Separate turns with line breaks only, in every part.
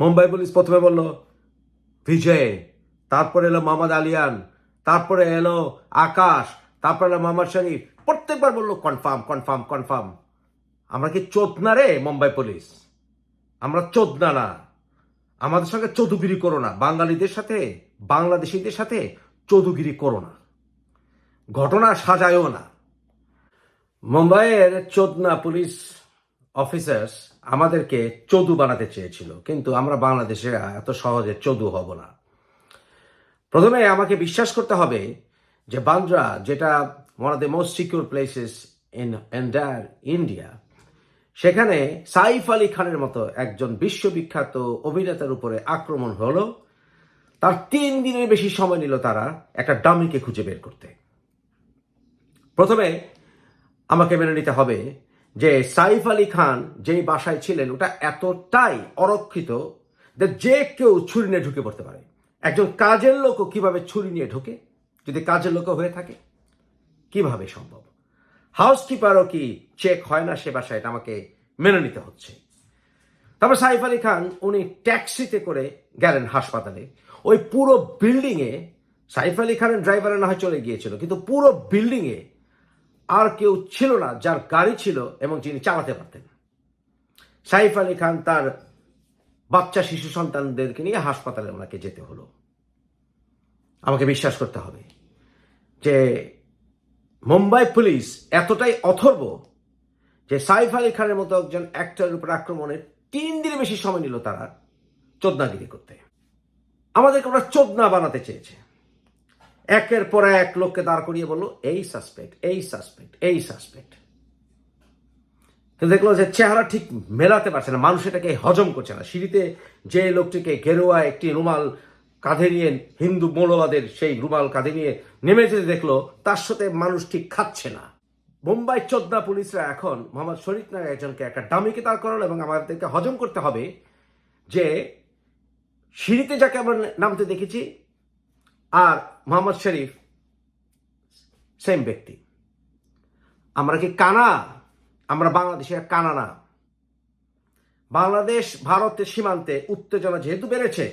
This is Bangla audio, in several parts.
মুম্বাই পুলিশ প্রথমে বলল, বিজয়, তারপরে এলো মোহাম্মদ আলিয়ান, তারপরে এলো আকাশ, তারপরে এলো মোহাম্মদ শরীফ। প্রত্যেকবার বলল, কনফার্ম কনফার্ম কনফার্ম। আমরা কি চোদনা রে মুম্বাই পুলিশ? আমরা চোদনা না আমাদের সঙ্গে চৌধুগিরি করো না। বাঙালিদের সাথে, বাংলাদেশিদের সাথে চৌধুগিরি করো না। ঘটনা সাজায়ও না। মুম্বাইয়ের চোদনা পুলিশ অফিসার্স আমাদেরকে চদু বানাতে চেয়েছিল, কিন্তু আমরা বাংলাদেশেরা এত সহজে চদু হব না। প্রথমে আমাকে বিশ্বাস করতে হবে যে বান্দ্রা, যেটা one of the most secure places in entire India সেখানে সাইফ আলী খানের মতো একজন বিশ্ববিখ্যাত অভিনেতার উপরে আক্রমণ হলো। তার তিন দিনের বেশি সময় নিল তারা একটা ডামিকে খুঁজে বের করতে। প্রথমে আমাকে মেনে নিতে হবে যে সাইফ আলী খান যেই বাসায় ছিলেন, ওটা এতটাই অরক্ষিত যে যে কেউ ছুরি নিয়ে ঢুকে পড়তে পারে। একজন কাজের লোকও কীভাবে ছুরি নিয়ে ঢোকে? যদি কাজের লোকও হয়ে থাকে, কীভাবে সম্ভব? হাউসকিপারও কি চেক হয় না সে বাসায়? এটা আমাকে মেনে নিতে হচ্ছে। তারপর সাইফ আলী খান, উনি ট্যাক্সিতে করে গেলেন হাসপাতালে। ওই পুরো বিল্ডিংয়ে সাইফ আলী খানের ড্রাইভারের না হয় চলে গিয়েছিল, কিন্তু পুরো বিল্ডিংয়ে আর কেউ ছিল না যার গাড়ি ছিল এবং যিনি চালাতে পারতেন। সাইফ আলী খান তার বাচ্চা শিশু সন্তানদেরকে নিয়ে হাসপাতালে ওনাকে যেতে হলো। আমাকে বিশ্বাস করতে হবে যে মুম্বাই পুলিশ এতটাই অথর্ব যে সাইফ আলী খানের মতো একজন অ্যাক্টরের উপর আক্রমণের তিন দিনের বেশি সময় নিল তারা চোদনাগিরি করতে। আমাদেরকে ওরা চোদনা বানাতে চেয়েছে। একের পর এক লোককে দাঁড় করিয়ে বলল, এই সাসপেক্ট এই সাসপেক্ট এই সাসপেক্ট দেখল যে চেহারা ঠিক মেলাতে পারছে না, মানুষ এটাকে হজম করছে না। সিঁড়িতে যে লোকটিকে গেরুয়া একটি রুমাল কাঁধে নিয়ে, হিন্দু মৌলবাদের সেই রুমাল কাঁধে নিয়ে নেমে যেতে দেখল তার সাথে মানুষ ঠিক খাচ্ছে না। মুম্বাই চোদ্দা পুলিশরা এখন মোহাম্মদ শরীফ নামে একজনকে একটা ডামিকে দাঁড় করালো এবং আমাদেরকে হজম করতে হবে যে সিঁড়িতে যাকে আমরা নামতে দেখেছি আর মোহাম্মদ শরীফ সেম ব্যক্তি। আমরা কি কানা? আমরা বাংলাদেশের কানা না। বাংলাদেশ ভারতের সীমান্তে উত্তেজনা যেহেতু বেড়েছে,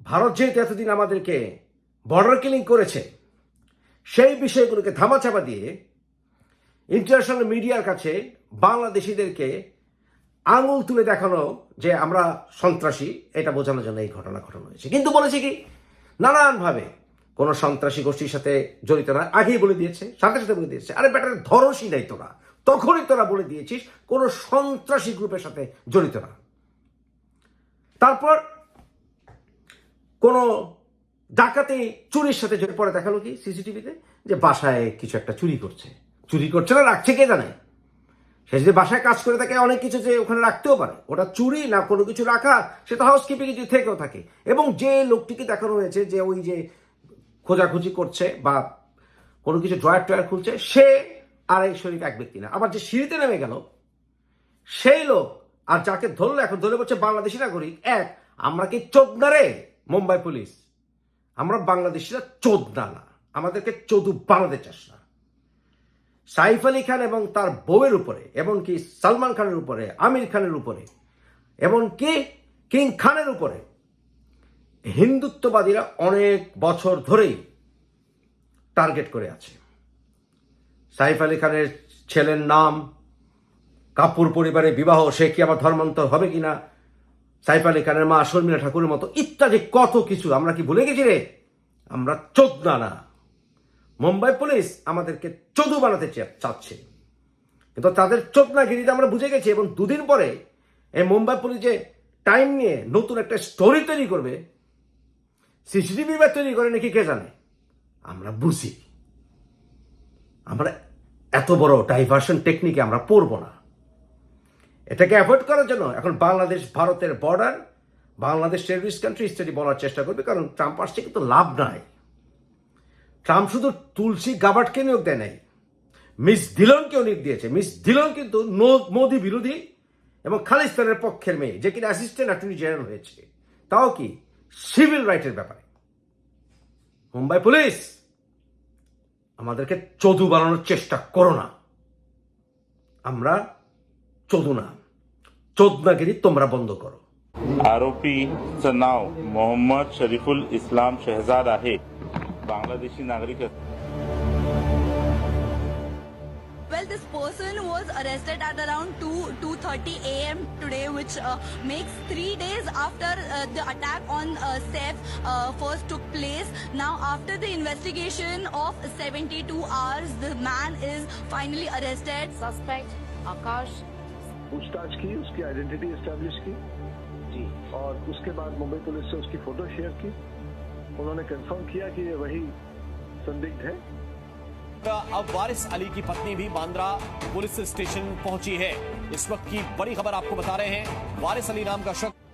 ভারত যেহেতু এতদিন আমাদেরকে বর্ডার কিলিং করেছে, সেই বিষয়গুলোকে ধামাচাপা দিয়ে ইন্টারন্যাশনাল মিডিয়ার কাছে বাংলাদেশিদেরকে আঙুল তুলে দেখানো যে আমরা সন্ত্রাসী, এটা বোঝানোর জন্য এই ঘটনা ঘটানো হয়েছে। কিন্তু বলেছে কি, নানানভাবে কোনো সন্ত্রাসী গোষ্ঠীর সাথে জড়িত না আগেই বলে দিয়েছে, সাথে সাথে বলে দিয়েছে, আরে ব্যাটার, ধরসই নাই তোরা। তখনই তোরা বলে দিয়েছিস, কোনো সন্ত্রাসী গ্রুপের সাথে জড়িত না। তারপর কোনো ডাকাতি চুরির সাথে পরে দেখাল কি, সিসিটিভিতে, যে বাসায় কিছু একটা চুরি করছে। চুরি করছে না, রাখছে কে জানে? সে যদি বাসায় কাজ করে থাকে, অনেক কিছু যে ওখানে রাখতেও পারে। ওটা চুরি না কোনো কিছু রাখা সেটা হাউসকিপিং কিছু থেকেও থাকে। এবং যে লোকটিকে দেখানো হয়েছে যে ওই যে খোঁজাখুঁজি করছে বা কোনো কিছু ড্রয়ার টয়ার খুলছে, সে আর এই শরীর এক ব্যক্তি না। আবার যে সিঁড়িতে নেমে গেল, সেই লোক আর যাকে ধরলো, এখন ধরে বলছে বাংলাদেশি নাগরিক, এক, আমরা কি চোদনা রে মুম্বাই পুলিশ। আমরা বাংলাদেশিরা চোদনা না। আমাদেরকে চোদু বানাতে চাস না সাইফ আলী খান এবং তার বউয়ের উপরে, এমনকি সালমান খানের উপরে, আমির খানের উপরে, এমনকি কিং খানের উপরে, হিন্দুত্ববাদীরা অনেক বছর ধরেই টার্গেট করে আছে। সাইফ আলী খানের ছেলের নাম, কাপুর পরিবারে বিবাহ, সে কি আবার ধর্মান্তর হবে কিনা? সাইফ আলী খানের মা, শর্মিলা ঠাকুরের মতো ইত্যাদি কত কিছু, আমরা কি ভুলে গেছি রে? আমরা চোদনা না মুম্বাই পুলিশ আমাদেরকে চোদু বানাতে চাচ্ছে। কিন্তু তাদের চোদনাগিরিতে আমরা বুঝে গেছি এবং দুদিন পরে এই মুম্বাই পুলিশ যে টাইম নিয়ে নতুন একটা স্টোরি তৈরি করবে, সিসিটিভি বা তৈরি করে নাকি কে জানে? আমরা বুঝি। আমরা এত বড় ডাইভার্সন টেকনিকে আমরা পড়ব না। এটাকে অ্যাভয়েড করার জন্য এখন বাংলাদেশ, ভারতের বর্ডার বাংলাদেশ টেররিস্ট কান্ট্রি ইত্যাদি বলার চেষ্টা করবে, কারণ ট্রাম্প আসছে কিন্তু লাভ নাই। ট্রাম্প শুধু তুলসী গাবাটকে নিয়োগ দেয় নাই মিস ডিলনকেও নিয়োগ দিয়েছে মিস ডিলন কিন্তু নো- মোদি বিরোধী এবং খালিস্তানের পক্ষের মেয়ে যে কিনা অ্যাসিস্ট্যান্ট অ্যাটর্নি জেনারেল হয়েছে তাও কি সিভিল রাইটের ব্যাপারে মুম্বাই পুলিশ আমাদেরকে চদু বানানোর চেষ্টা করো না আমরা চদু না চোদনাগিরি তোমরা বন্ধ করো
आरोपीचं नाव मोहम्मद शरीफुल इस्लाम शहजाद आहे बांगलादेशी नागरिक
Well, this person was arrested at around 2 2:30 a.m. today, which uh, makes three days after uh, the attack on uh, Saif uh, first took place. Now, after the investigation of 72 hours, the man is finally arrested.
suspect Akash
पूछताछ की उसकी आइडेंटिटी एस्टेब्लिश की जी और उसके बाद मुंबई पुलिस से उसकी फ़ोटो शेयर की उन्होंने कंफर्म किया कि ये वही संदिग्ध है
अब वारिस अली की पत्नी भी बांद्रा पुलिस स्टेशन पहुँची है इस वक्त की बड़ी खबर आपको बता रहे हैं वारिस अली नाम का शख्स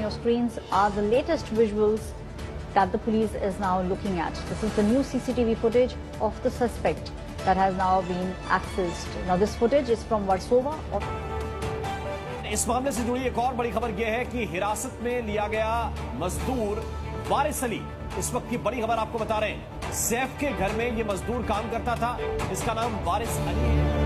your screens are the latest visuals that the police is now looking at. This is the new CCTV footage of the suspect that has now been accessed. Now this footage is from Warsaw.
इस मामले से जुड़ी एक और बड़ी खबर यह है कि हिरासत में लिया गया मजदूर वारिस अली इस वक्त की बड़ी खबर आपको बता रहे हैं। सैफ के घर में यह मजदूर काम करता था। इसका नाम वारिस अली है।